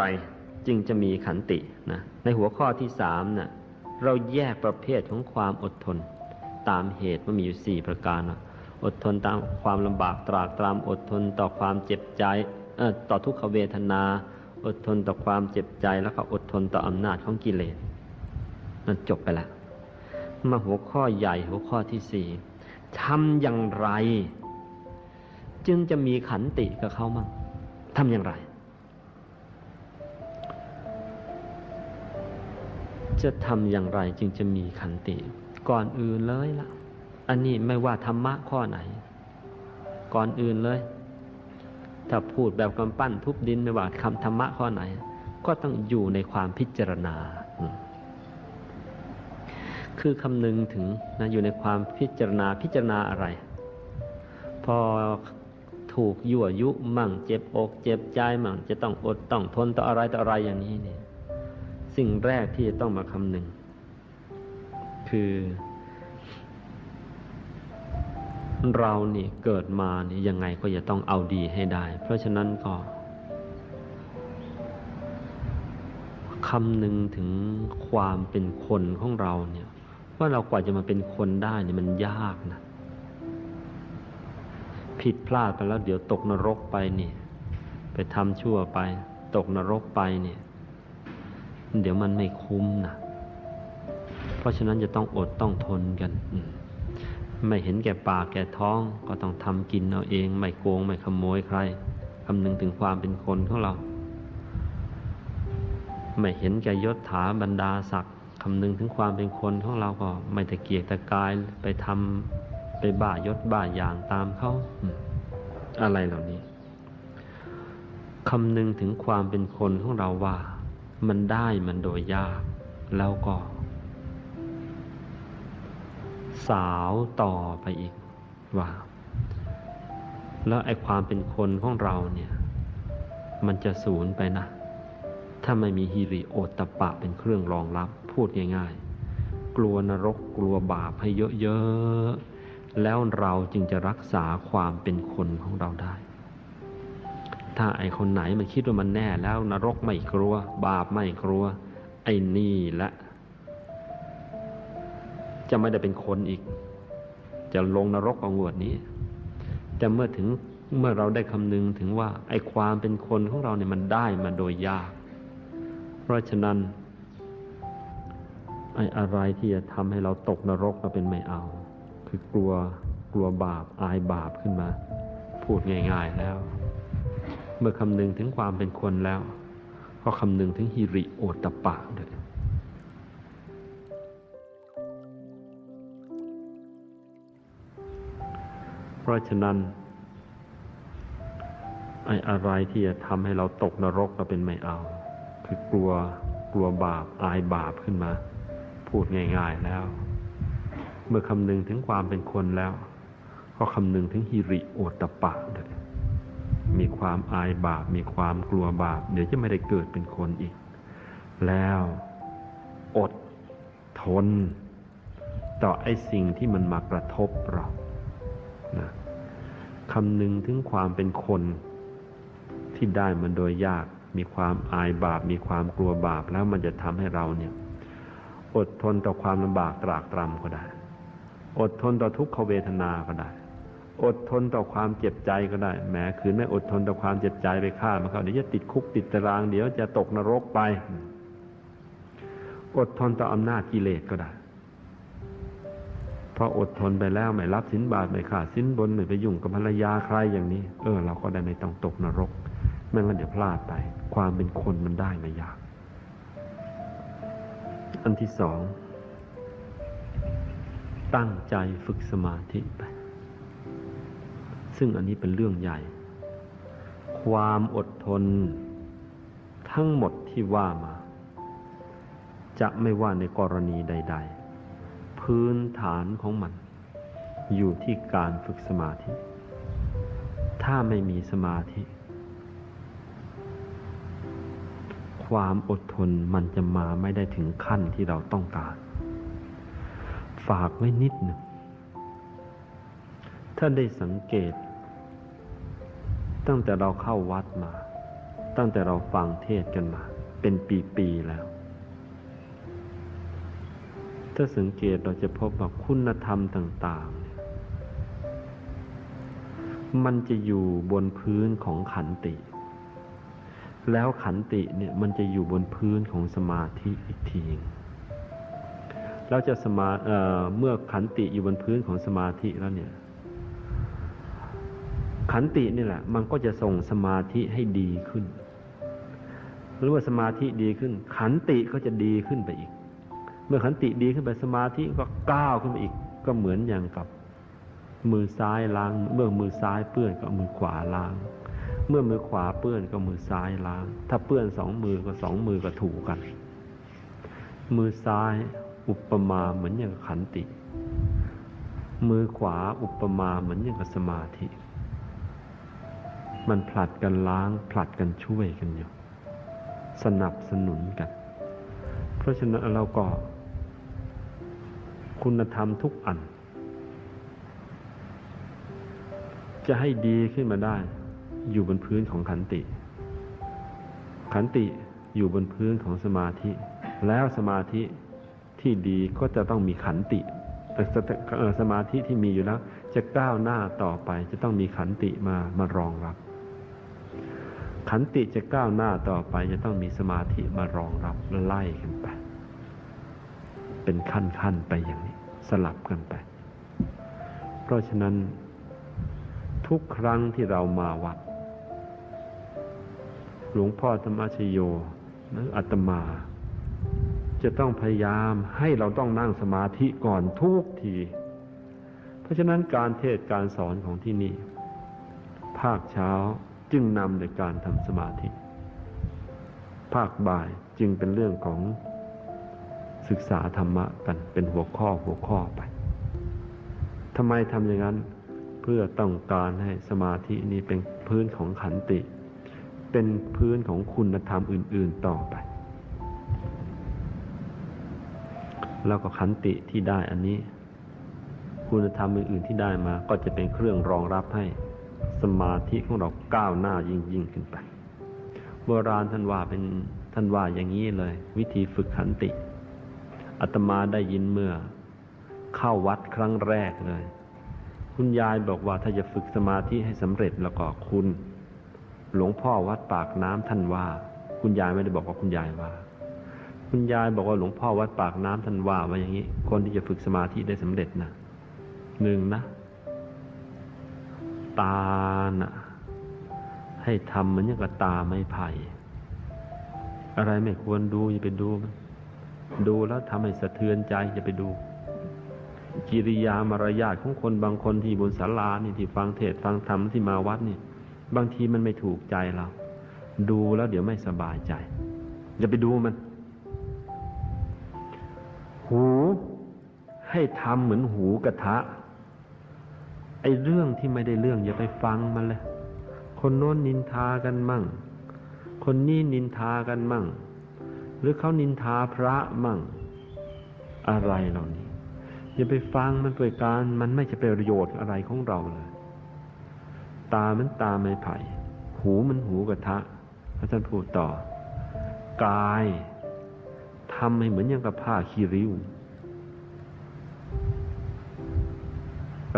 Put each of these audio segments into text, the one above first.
ไรจึงจะมีขันตินะในหัวข้อที่สามนะ่ะเราแยกประเภทของความอดทน ตามเหตุว่ามีอยู่สี่ประการนะอดทนตามความลำบากตรากตรำอดทนต่อความเจ็บใจต่อทุกขเวทนา อดทนต่อความเจ็บใจแล้วก็อดทนต่ออำนาจของกิเลสมันจบไปแล้วมาหัวข้อใหญ่หัวข้อที่สี่ทำอย่างไร จึงจะมีขันติกับเขามั่งทำอย่างไร จะทำอย่างไรจึงจะมีขันติ ก่อนอื่นเลยละ่ะอันนี้ไม่ว่าธรรมะข้อไหน ก่อนอื่นเลย ถ้าพูดแบบกำปั้นทุบดินไม่ว่าคำธรรมะข้อไหน ก็ต้องอยู่ในความพิจารณา คือคำนึงถึงนะอยู่ในความพิจารณาพิจารณาอะไร พอถูกยั่วยุมั่งเจ็บอกเจ็บใจมั่งจะต้องอดต้องทนต่ออะไรต่ออะไรอย่างนี้เนี่ย สิ่งแรกที่จะต้องมาคำนึง คือ เรานี่เกิดมานี่ยังไงก็จะต้องเอาดีให้ได้ เพราะฉะนั้นก็คำนึงถึงความเป็นคนของเราเนี่ย ว่าเรากว่าจะมาเป็นคนได้เนี่ยมันยากนะผิดพลาดไปแล้วเดี๋ยวตกนรกไปเนี่ย ไปทำชั่วไป ตกนรกไปเนี่ย เดี๋ยวมันไม่คุ้มนะเพราะฉะนั้นจะต้องอดต้องทนกัน ไม่เห็นแก่ปากแก่ท้อง ก็ต้องทำกินเอาเอง ไม่โกงไม่ขโมยใครคำนึงถึงความเป็นคนของเรา ไม่เห็นแก่ยศถาบรรดาศักดิ์คำนึงถึงความเป็นคนของเราก็ ไม่ตะเกียกตะกายไปทำไปบ้ายศบ้าอย่างตามเขาอะไรเหล่านี้คำนึงถึงความเป็นคนของเราว่า มันได้มันโดยยาก แล้วก็ สาวต่อไปอีกว่า แล้วไอ้ความเป็นคนของเราเนี่ย มันจะสูญไปนะ ถ้าไม่มีฮิริโอตปะเป็นเครื่องรองรับ พูดง่ายๆ กลัวนรกกลัวบาปให้เยอะๆ แล้วเราจึงจะรักษาความเป็นคนของเราได้ ถ้าไอคนไหนมันคิดว่ามันแน่แล้วนรกไม่กลัว บาปไม่กลัว ไอ้นี่ละ จะไม่ได้เป็นคนอีก จะลงนรกเอางวดนี้ แต่เมื่อถึงเมื่อเราได้คำนึงถึงว่า ไอ้ความเป็นคนของเราเนี่ยมันได้มาโดยยาก เพราะฉะนั้น ไอ้อะไรที่จะทำให้เราตกนรกเราเป็นไม่เอา คือกลัวกลัวบาปอายบาปขึ้นมา พูดง่าย ๆแล้ว เมื่อคำนึงถึงความเป็นคนแล้ว ก็คำนึงถึงฮิริโอตปะด้วยเพราะฉะนั้นไอ้อะไรที่จะทำให้เราตกนรกเราเป็นไม่เอา คือกลัวกลัวบาปอายบาปขึ้นมา พูดง่ายๆแล้ว เมื่อคำนึงถึงความเป็นคนแล้ว ก็คำนึงถึงฮิริโอตปะด้วย มีความอายบาป มีความกลัวบาป เดี๋ยวจะไม่ได้เกิดเป็นคนอีก แล้วอดทน ต่อไอ้สิ่งที่มันมากระทบเรานะคำนึงถึงความเป็นคนที่ได้มันโดยยาก มีความอายบาป มีความกลัวบาป แล้วมันจะทำให้เราเนี่ยอดทนต่อความลำบากตรากตรำก็ได้ อดทนต่อทุกขเวทนาก็ได้ อดทนต่อความเจ็บใจก็ได้แหมคืนไม่อดทนต่อความเจ็บใจไปฆ่ามันเขาเดี๋ยวจะติดคุกติดตารางเดี๋ยวจะตกนรกไป อดทนต่ออำนาจกิเลสก็ได้เพราะอดทนไปแล้วไม่รับสินบาทไม่ขาดสินบนไม่ไปยุ่งกับภรรยาใครอย่างนี้ เออ เราก็ได้ไม่ต้องตกนรกไม่งั้นเดี๋ยวพลาดไป ความเป็นคนมันได้ไม่ยาก อันที่สอง ตั้งใจฝึกสมาธิไป ซึ่งอันนี้เป็นเรื่องใหญ่ ความอดทนทั้งหมดที่ว่ามา จะไม่ว่าในกรณีใด ๆ พื้นฐานของมัน อยู่ที่การฝึกสมาธิ ถ้าไม่มีสมาธิ ความอดทนมันจะมาไม่ได้ถึงขั้นที่เราต้องการ ฝากไว้นิดหนึ่งถ้าได้สังเกต ตั้งแต่เราเข้าวัดมา ตั้งแต่เราฟังเทศกันมา เป็นปีๆแล้ว ถ้าสังเกตเราจะพบว่าคุณธรรมต่างๆ มันจะอยู่บนพื้นของขันติ แล้วขันติเนี่ยมันจะอยู่บนพื้นของสมาธิอีกทีหนึ่งแล้วจะสมาเเมื่อขันติอยู่บนพื้นของสมาธิแล้วเนี่ย ขันตินี่แหละ มันก็จะส่งสมาธิให้ดีขึ้น หรือว่าสมาธิดีขึ้น ขันติก็จะดีขึ้นไปอีก เมื่อขันติดีขึ้นไปสมาธิก็ก้าวขึ้นไปอีก ก็เหมือนอย่างกับ มือซ้ายล้าง เมื่อมือซ้ายเปื้อนก็มือขวาล้าง เมื่อมือขวาเปื้อนก็มือซ้ายล้าง ถ้าเปื้อนสองมือก็สองมือก็ถูกัน มือซ้ายอุปมาเหมือนอย่างขันติ มือขวาอุปมาเหมือนอย่างกับสมาธิ มันผลัดกันล้าง ผลัดกันช่วยกันอยู่ สนับสนุนกัน เพราะฉะนั้นเราก็ คุณธรรมทุกอัน จะให้ดีขึ้นมาได้ อยู่บนพื้นของขันติ ขันติอยู่บนพื้นของสมาธิ แล้วสมาธิที่ดีก็จะต้องมีขันติ แต่สตเอ่อสมาธิที่มีอยู่แล้ว จะก้าวหน้าต่อไปจะต้องมีขันติมามารองรับ ขันติจะก้าวหน้าต่อไป จะต้องมีสมาธิมารองรับไล่กันไป เป็นขั้นๆไปอย่างนี้ สลับกันไป เพราะฉะนั้น ทุกครั้งที่เรามาวัด หลวงพ่อธรรมชโยหรืออาตมา จะต้องพยายามให้เราต้องนั่งสมาธิก่อนทุกที เพราะฉะนั้นการเทศการสอนของที่นี่ ภาคเช้า จึงนำในการทำสมาธิ ภาคบ่ายจึงเป็นเรื่องของศึกษาธรรมะกันเป็นหัวข้อหัวข้อไปทำไมทำอย่างนั้นเพื่อต้องการให้สมาธินี้เป็นพื้นของขันติ เป็นพื้นของคุณธรรมอื่น ๆต่อไป แล้วก็ขันติที่ได้อันนี้ คุณธรรมอื่นๆที่ได้มาก็จะเป็นเครื่องรองรับให้ สมาธิของเราก้าวหน้ายิ่งยิ่งขึ้นไปโบราณท่านว่าเป็นท่านว่าอย่างนี้เลย วิธีฝึกขันติอาตมาได้ยินเมื่อ เข้าวัดครั้งแรกเลย คุณยายบอกว่าถ้าจะฝึกสมาธิให้สำเร็จแล้วก็คุณ หลวงพ่อวัดปากน้ำท่านว่า คุณยายไม่ได้บอกว่าคุณยายว่า คุณยายบอกว่าหลวงพ่อวัดปากน้ำท่านว่าว่าอย่างนี้ คนที่จะฝึกสมาธิได้สำเร็จนะหนึ่งนะ ตาน่ะให้ทำเหมือนอย่างกับตาไม้ไผ่อะไรไม่ควรดูอย่าไปดูมันดูแล้วทำให้สะเทือนใจอย่าไปดู กิริยามารยาทของคนบางคนที่บนศาลานี่ที่ฟังเทศฟังธรรมที่มาวัดนี่บางทีมันไม่ถูกใจเรา ดูแล้วเดี๋ยวไม่สบายใจ อย่าไปดูมัน หู ให้ทำเหมือนหูกระทะ ไอ้เรื่องที่ไม่ได้เรื่องอย่าไปฟังมันเลย คนโน้นนินทากันมั่ง คนนี้นินทากันมั่ง หรือเขานินทาพระมั่ง อะไรเหล่านี้ อย่าไปฟังมันเปิดการ มันไม่จะเป็นประโยชน์อะไรของเราเลย ตามันตาไม้ไผ่ หูมันหูกระทะพระท่านพูดต่อ กายทำให้เหมือนอย่างกับผ้าคีริ้ว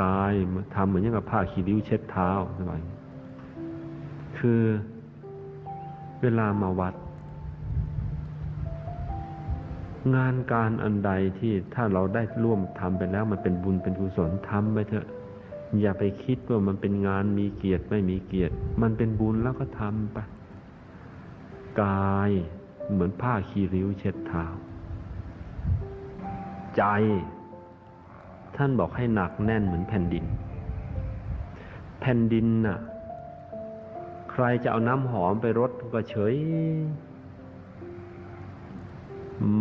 กายทำเหมือนอย่างกับผ้าคีริ้วเช็ดเท้าสบายคือเวลามาวัด งานการอันใดที่ถ้าเราได้ร่วมทำไปแล้ว มันเป็นบุญเป็นกุศลทำไปเถอะ อย่าไปคิดว่ามันเป็นงานมีเกียรติไม่มีเกียรติ มันเป็นบุญแล้วก็ทำไป กายเหมือนผ้าคีริ้วเช็ดเท้า ใจ ท่านบอกให้หนักแน่นเหมือนแผ่นดิน แผ่นดินน่ะ ใครจะเอาน้ำหอมไปรดก็เฉย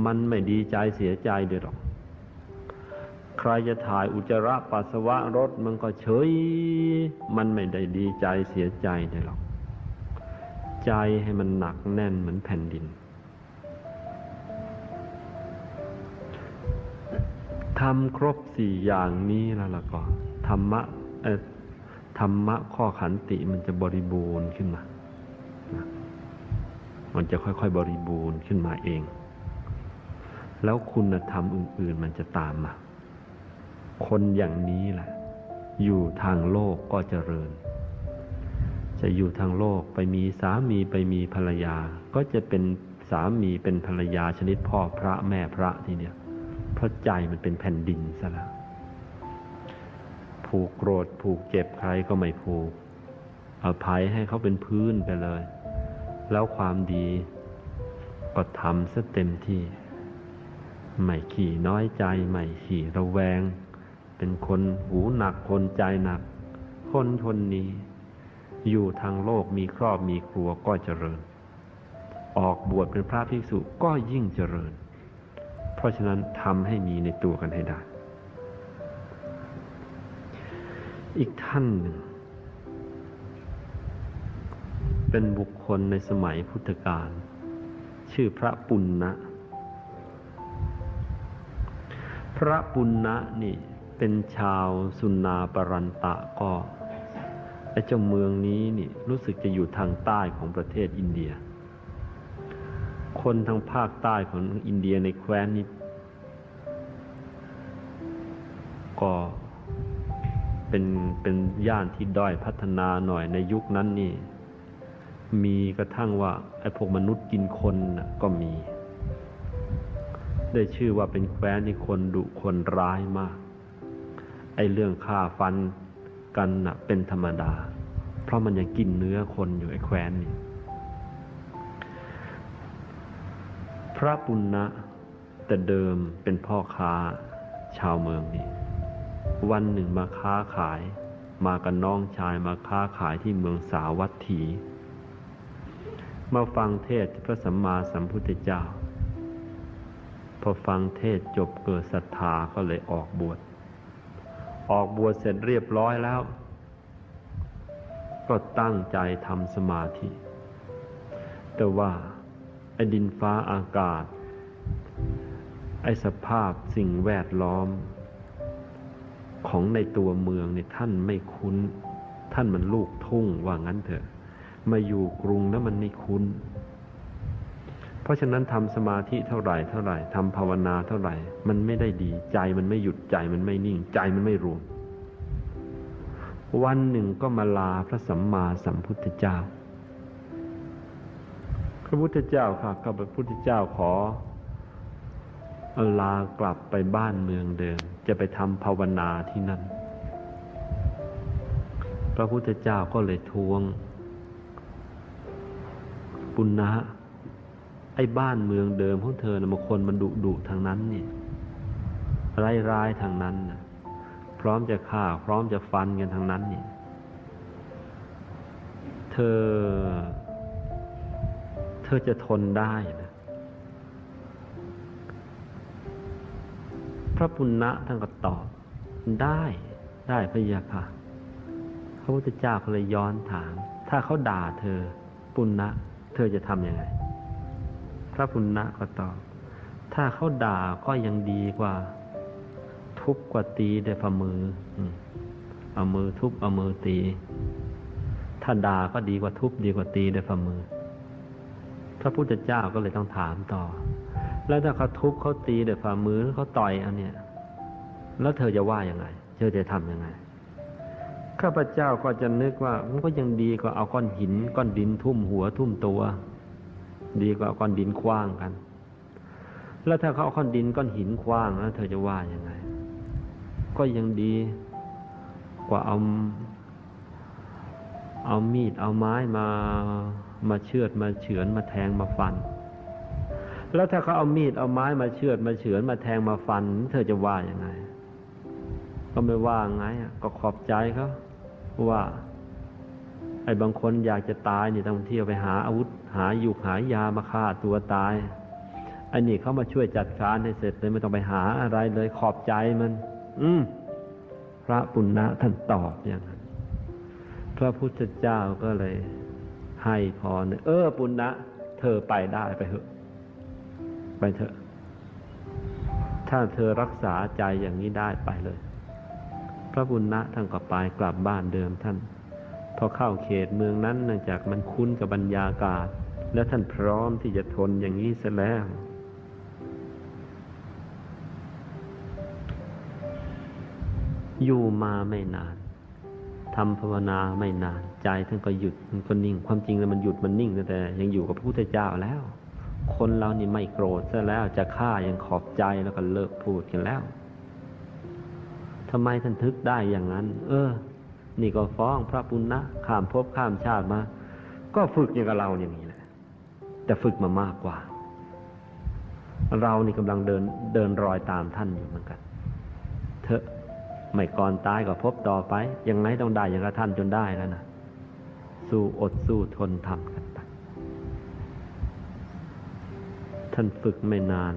มันไม่ดีใจเสียใจเดยหรอก ใครจะถ่ายอุจจาระปัสสาวะรถมันก็เฉย มันไม่ได้ดีใจเสียใจเดยหรอก ใจให้มันหนักแน่นเหมือนแผ่นดิน ทำครบสี่อย่างนี้แล้วล่ะก็ธรรมะเอ่อธรรมะข้อขันติมันจะบริบูรณ์ขึ้นมา มันจะค่อยๆบริบูรณ์ขึ้นมาเอง แล้วคุณธรรมอื่น ๆ มันจะตามมา คนอย่างนี้แหละอยู่ทางโลกก็เจริญ จะอยู่ทางโลกไปมีสามีไปมีภรรยา ก็จะเป็นสามีเป็นภรรยาชนิดพ่อพระแม่พระทีเดียว ราะใจมันเป็นแผ่นดินซะแล้วผูกโกรธผูกเจ็บใครก็ไม่ผูกอภัยให้เขาเป็นพื้นไปเลย แล้วความดีก็ทำซะเต็มที่ ไม่ขี่น้อยใจ ไม่ขี่ระแวง เป็นคนหูหนักคนใจหนัก คนคนนี้ อยู่ทางโลกมีครอบมีครัวก็เจริญ ออกบวชเป็นพระภิกษุก็ยิ่งเจริญ เพราะฉะนั้นทำให้มีในตัวกันให้ได้ อีกท่านหนึ่ง เป็นบุคคลในสมัยพุทธกาลชื่อพระปุณณะพระปุณณะนี่เป็นชาวสุนนาปรันตะก็ไอเจ้าเมืองนี้นี่รู้สึกจะอยู่ทางใต้ของประเทศอินเดีย คนทางภาคใต้ของอินเดียในแคว้นนี้ ก็เป็นเป็นย่านที่ด้อยพัฒนาหน่อยในยุคนั้นนี่ มีกระทั่งว่าไอ้พวกมนุษย์กินคนนะก็มี ได้ชื่อว่าเป็นแคว้นที่คนดุคนร้ายมาก ไอ้เรื่องฆ่าฟันกันนะเป็นธรรมดา เพราะมันยังกินเนื้อคนอยู่ไอ้แคว้นนี่ พระปุณณะแต่เดิมเป็นพ่อค้าชาวเมืองนี่วันหนึ่งมาค้าขาย มากับน้องชายมาค้าขายที่เมืองสาวัตถีมาฟังเทศพระสัมมาสัมพุทธเจ้า พอฟังเทศจบเกิดศรัทธาก็เลยออกบวชออกบวชเสร็จเรียบร้อยแล้ว ก็ตั้งใจทำสมาธิ แต่ว่า ดินฟ้าอากาศ ไอ้สภาพสิ่งแวดล้อม ของในตัวเมืองเนี่ยท่านไม่คุ้น ท่านมันลูกทุ่งว่างั้นเถอะ มาอยู่กรุงแล้วมันไม่คุ้น เพราะฉะนั้นทำสมาธิเท่าไหร่เท่าไหร่ทำภาวนาเท่าไหร่ มันไม่ได้ดี ใจมันไม่หยุดใจมันไม่นิ่ง ใจมันไม่รวม วันหนึ่งก็มาลาพระสัมมาสัมพุทธเจ้า ระพุทธเจ้าค่ะกับพระพุทธเจ้าขอลากลับไปบ้านเมืองเดิม จะไปทำภาวนาที่นั่น พระพุทธเจ้าก็เลยทวง ปุณณะไอ้บ้านเมืองเดิมของเธอนะบางคนมันดุดุทางนั้นนี่ร้ายร้ายทางนั้นนะพร้อมจะฆ่า พร้อมจะฟันกันทางนั้นนี่เธอ ธอจะทนได้นะ พระปุณณะท่านก็ตอบได้ได้พระยาค่ะพระพุทธเจ้าก็เลยย้อนถาม ถ้าเขาด่าเธอปุณณะ เธอจะทำยังไง พระปุณณะก็ตอบ ถ้าเขาด่าก็ยังดีกว่า ทุบกว่าตีด้วยฝ่ามืออืมเอามือทุบเอามือตี ถ้าด่าก็ดีกว่าทุบดีกว่าตีด้วยฝ่ามือ พระพุทธเจ้าก็เลยต้องถามต่อ แล้วถ้าเขาทุบเขาตีด้วยฝ่ามือเขาต่อยอันเนี้ยแล้วเธอจะว่ายังไง เธอจะทำยังไง ข้าพเจ้าก็จะนึกว่ามันก็ยังดีกว่าเอาก้อนหิน ก้อนดินทุ่มหัวทุ่มตัว ดีกว่าเอาก้อนดินคว้างกัน แล้วถ้าเขาเอาก้อนดินก้อนหินคว้างแล้วเธอจะว่ายังไง ก็ยังดีกว่าเอา เอามีดเอาไม้มามาเชือดมาเฉือนมาแทงมาฟัน แล้วถ้าเขาเอามีดเอาไม้มาเชือดมาเฉือนมาแทงมาฟัน เธอจะว่าอยังไง ก็ไม่ว่าไงอะก็ขอบใจเขาว่า ไอ้บางคนอยากจะตายนี่ต้องเที่ยวไปหาอาวุธ หายุกหายามาฆ่าตัวตายไอ้นี่เขามาช่วยจัดการให้เสร็จเลยไม่ต้องไปหาอะไรเลยขอบใจมัน อืมพระปุณณะท่านตอบอย่างนั้น ระพุทธเจ้าก็เลย ให้พรเออปุณณะเธอไปได้ไปเถอะ ไปเถอะ ถ้าเธอรักษาใจอย่างนี้ได้ไปเลย พระบุญนะท่านก็ไปกลับบ้านเดิมท่าน พอเข้าเขตเมืองนั้นเนื่องจากมันคุ้นกับบรรยากาศ แล้วท่านพร้อมที่จะทนอย่างนี้เสียแล้วอยู่มาไม่นาน ทำภาวนาไม่นานใจท่านก็หยุดมันก็นิ่ง ความจริงแล้วมันหยุดมันนิ่งแต่ ยังอยู่กับพระพุทธเจ้าแล้ว คนเรานี่ไม่โกรธซะแล้วจะฆ่ายังขอบใจแล้วก็เลิกพูดกันแล้วทำไมท่านทึกได้อย่างนั้น เออ นี่ก็ฟ้องพระปุณณะข้ามภพข้ามชาติมา ก็ฝึกอย่างกับเราอย่างนี้แหละ แต่ฝึกมามากกว่า เรานี่กำลังเดินเดินรอยตามท่านอยู่เหมือนกัน เถอะ ไม่ก่อนตายก็พบต่อไป ยังไงต้องได้อย่างกับท่านจนได้แล้วนะสู้อดสู้ทนทำกันไปท่านฝึกไม่นาน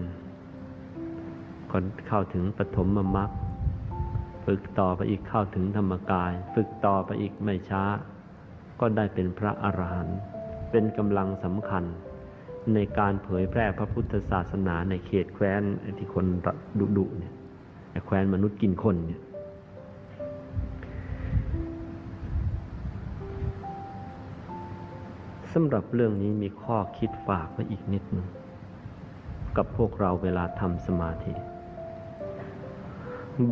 ก่อนเข้าถึงปฐมมรรคฝึกต่อไปอีกเข้าถึงธรรมกาย ฝึกต่อไปอีกไม่ช้า ก็ได้เป็นพระอรหันต์เป็นกำลังสำคัญ ในการเผยแพร่พระพุทธศาสนาในเขตแคว้นที่คนดุดุเนี่ยแคว้นมนุษย์กินคนเนี่ย สำหรับเรื่องนี้มีข้อคิดฝากไว้อีกนิดหนึงกับพวกเราเวลาทำสมาธิ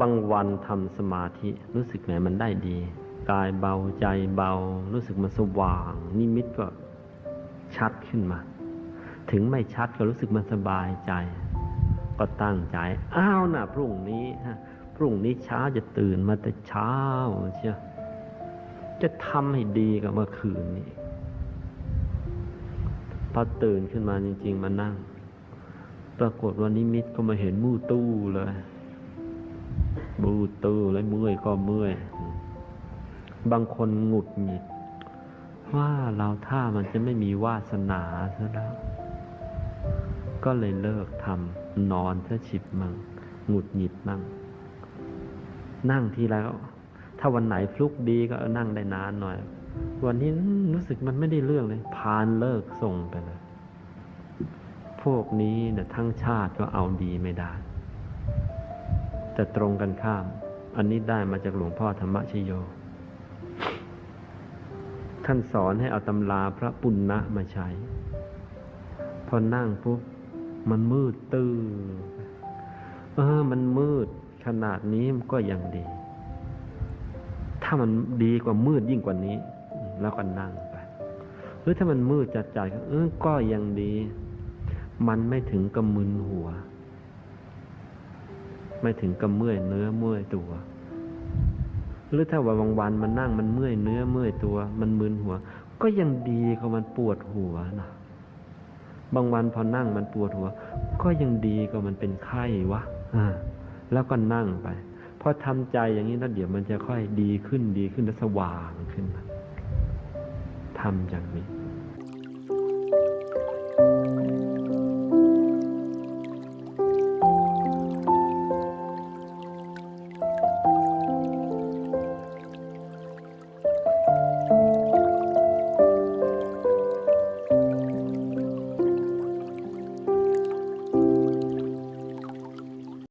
บางวันทำสมาธิรู้สึกแหมมันได้ดี กายเบาใจเบา รู้สึกมันสว่าง นิมิตก็ชัดขึ้นมา ถึงไม่ชัดก็รู้สึกมันสบายใจ ก็ตั้งใจ อ้าวนะพรุ่งนี้ฮะพรุ่งนี้เช้าจะตื่นมาแต่เช้าเชียวจะทำให้ดีกับเมื่อคืนนี้ พอตื่นขึ้นมาจริง ๆ มานั่ง ปรากฏว่านิมิตก็มาเห็นมู่ตู้เลยมู่ตู้แล้วเมื่อยก็เมื่อย บางคนหงุดหงิด ว่าเราถ้ามันจะไม่มีวาสนาซะแล้ว ก็เลยเลิกทำนอนซะฉิบมั่งหงุดหงิดมั่งนั่งทีแล้ว ถ้าวันไหนฟลุกดีก็นั่งได้นานหน่อย วันนี้รู้สึกมันไม่ได้เรื่องเลย พานเลิกส่งไปเลย พวกนี้เนี่ยทั้งชาติก็เอาดีไม่ได้ แต่ตรงกันข้าม อันนี้ได้มาจากหลวงพ่อธรรมชโย ท่านสอนให้เอาตำราพระปุณณะมาใช้ พอนั่งปุ๊บมันมืดตื้อเออ มันมืดขนาดนี้มันก็ยังดี ถ้ามันดีกว่ามืดยิ่งกว่านี้ แล้วก็นั่งไป หรือถ้ามันมืดจัดจ่ายก็ยังดี มันไม่ถึงกับมึนหัว ไม่ถึงกับเมื่อยเนื้อเมื่อยตัว หรือถ้าว่าบางวันมันนั่งมันเมื่อยเนื้อเมื่อยตัว มันมึนหัว ก็ยังดีกว่ามันปวดหัวนะบางวันพอนั่งมันปวดหัว ก็ยังดีกว่ามันเป็นไข้วะอ่าแล้วก็นั่งไปพอทำใจอย่างนี้แล้วเดี๋ยวมันจะค่อยดีขึ้นดีขึ้นและสว่างขึ้นมา ทำอย่างนี้